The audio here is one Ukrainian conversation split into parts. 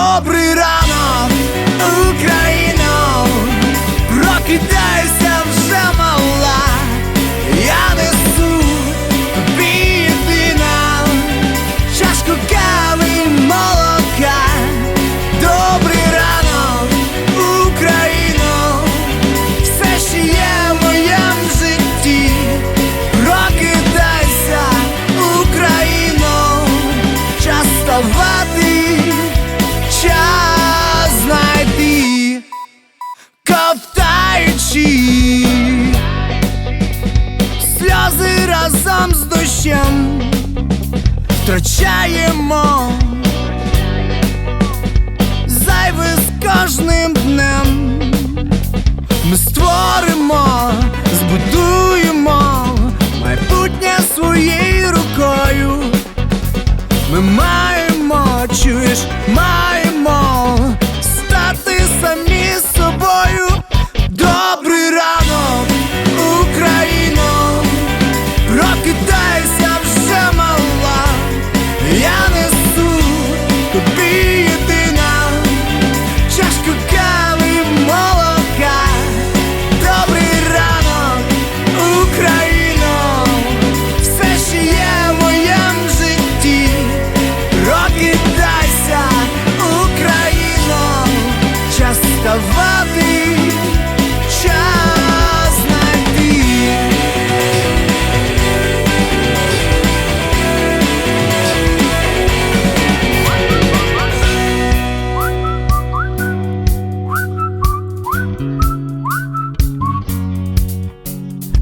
Добрий ранок, Україно, прокидайся кожним днем. Ми створимо, збудуємо майбутнє своєю рукою. Ми маємо, чуєш, маємо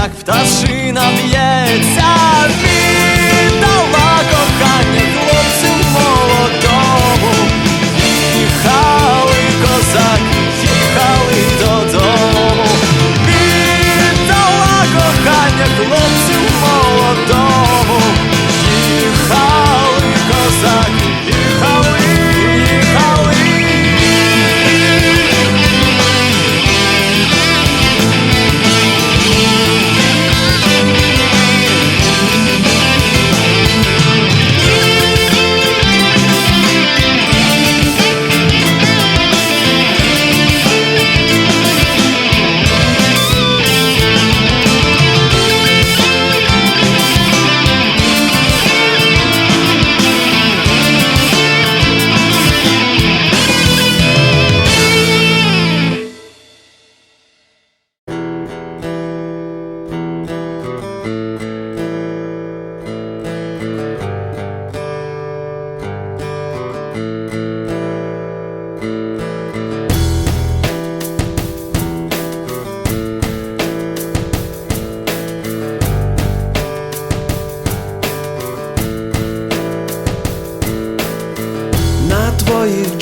як пташина б'ється,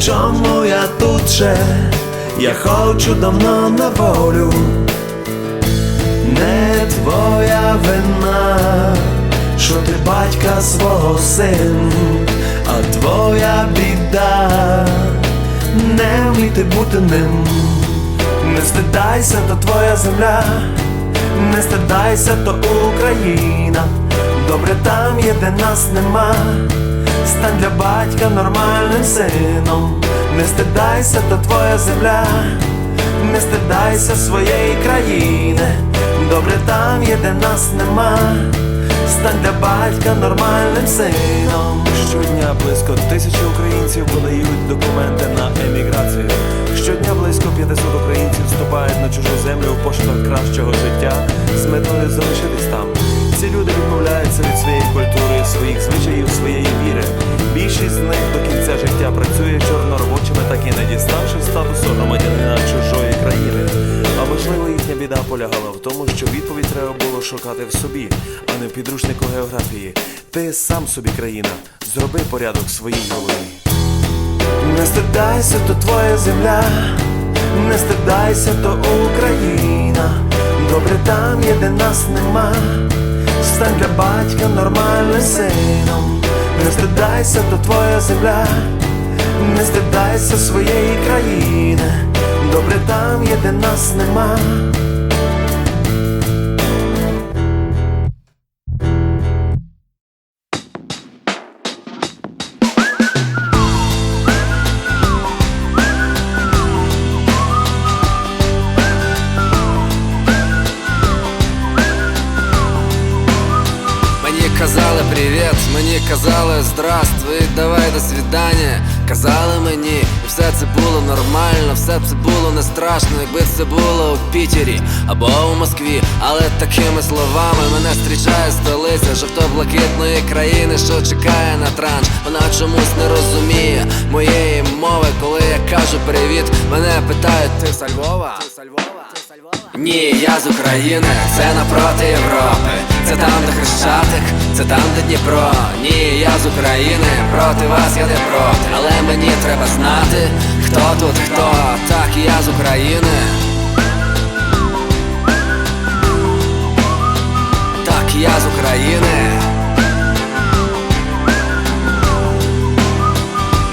Чому я тут ще? Я хочу давно на волю. Не твоя вина, що ти батька свого син, а твоя біда, не вміти бути ним. Не стидайся, то твоя земля, не стидайся, то Україна. Добре там є, де нас нема. Стань для батька нормальним сином. Не стидайся, то твоя земля, не стидайся своєї країни. Добре там є, де нас нема. Стань для батька нормальним сином. Щодня близько тисячі українців подають документи на еміграцію. Щодня близько 500 українців вступають на чужу землю в пошуках кращого життя з метою залишитись там. Ці люди відмовляються від своєї культури, своїх звичаїв, своєї віри. Більшість з них до кінця життя працює чорноробочими, так і не діставши статусу громадянина чужої країни. А можливо, їхня біда полягала в тому, що відповідь треба було шукати в собі, а не в підручнику географії. Ти сам собі країна, зроби порядок своїй голові. Не стидайся, то твоя земля, не стидайся, то Україна. Добре там є, де нас нема. Стань для батька нормальним сином. Не стидайся, то твоя земля, не стидайся своєї країни. Добре там є, де нас нема. Казали здравствуй, давай до свидання. Казали мені, і все це було нормально, все це було не страшно, якби це було у Пітері або у Москві. Але такими словами мене зустрічає столиця жовто-блакитної країни, що чекає на транш. Вона чомусь не розуміє моєї мови, коли я кажу привіт. Мене питають, ти з Львова? Ти з Львова? Ні, я з України, це напроти Європи. Це там, де хрещатик, це там, де Дніпро. Ні, я з України, проти вас я не проти. Але мені треба знати, хто тут хто. Так, я з України. Так, я з України.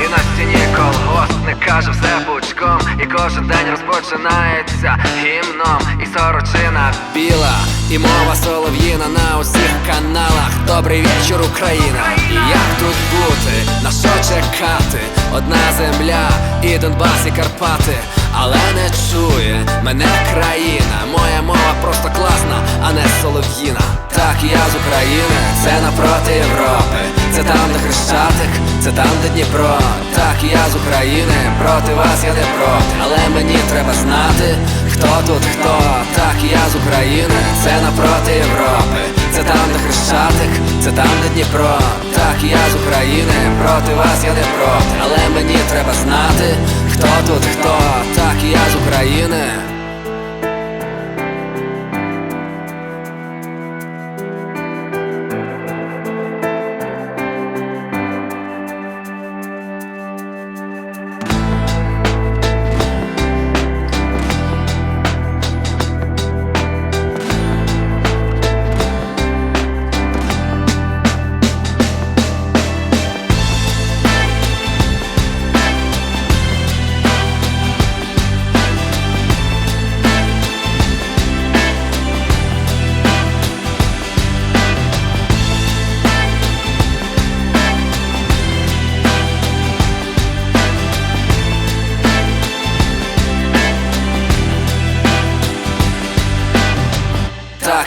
І на стіні колгоспник каже все пучком І кожен день розпочинається гімном І сорочина біла, і мова солов'їна на усіх каналах. Добрий вечір, Україна. І як тут бути, на що чекати? Одна земля, і Донбас, і Карпати. Але не чує мене країна. Моя мова просто класна, а не солов'їна. Так, я з України, це напроти Європи. Це там, де Хрещатик, це там, де Дніпро Так, я з України, проти вас я не проти Але мені треба знати, хто тут хто. Так, я з України, це напроти Європи. Це там, де Хрещатик, це там, де Дніпро. Так, я з України, проти вас я не проти Але мені треба знати, хто тут хто. Так, я з України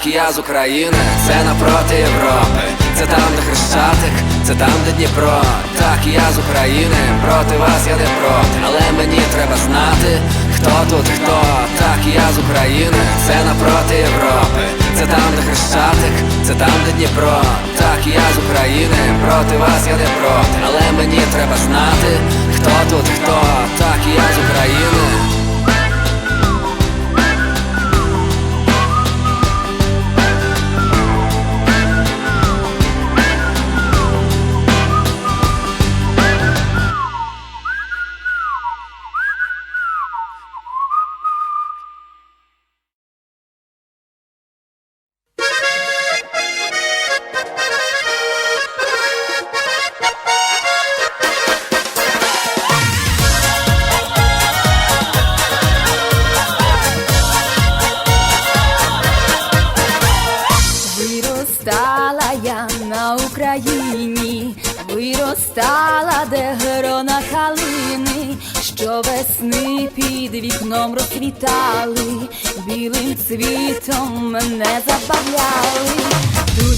Так, я з України, це напроти Європи. Це там, де Хрещатик, це там, де Дніпро. Так, я з України, проти вас я не проти. Але мені треба знати, хто тут хто. Так, я з України, це напроти Європи. Це там, де Хрещатик, це там, де Дніпро. Так, я з України, проти вас я не проти. Але мені треба знати, хто тут хто. Так, я з України вікном розквітали, білим цвітом мене забавляли, тут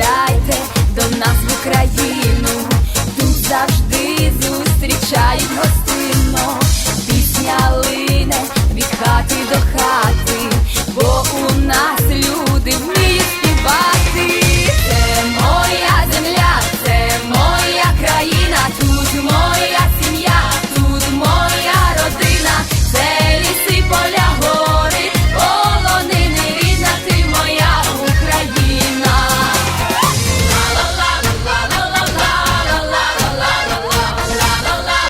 Приїжджайте до нас в Україну, тут завжди зустрічають.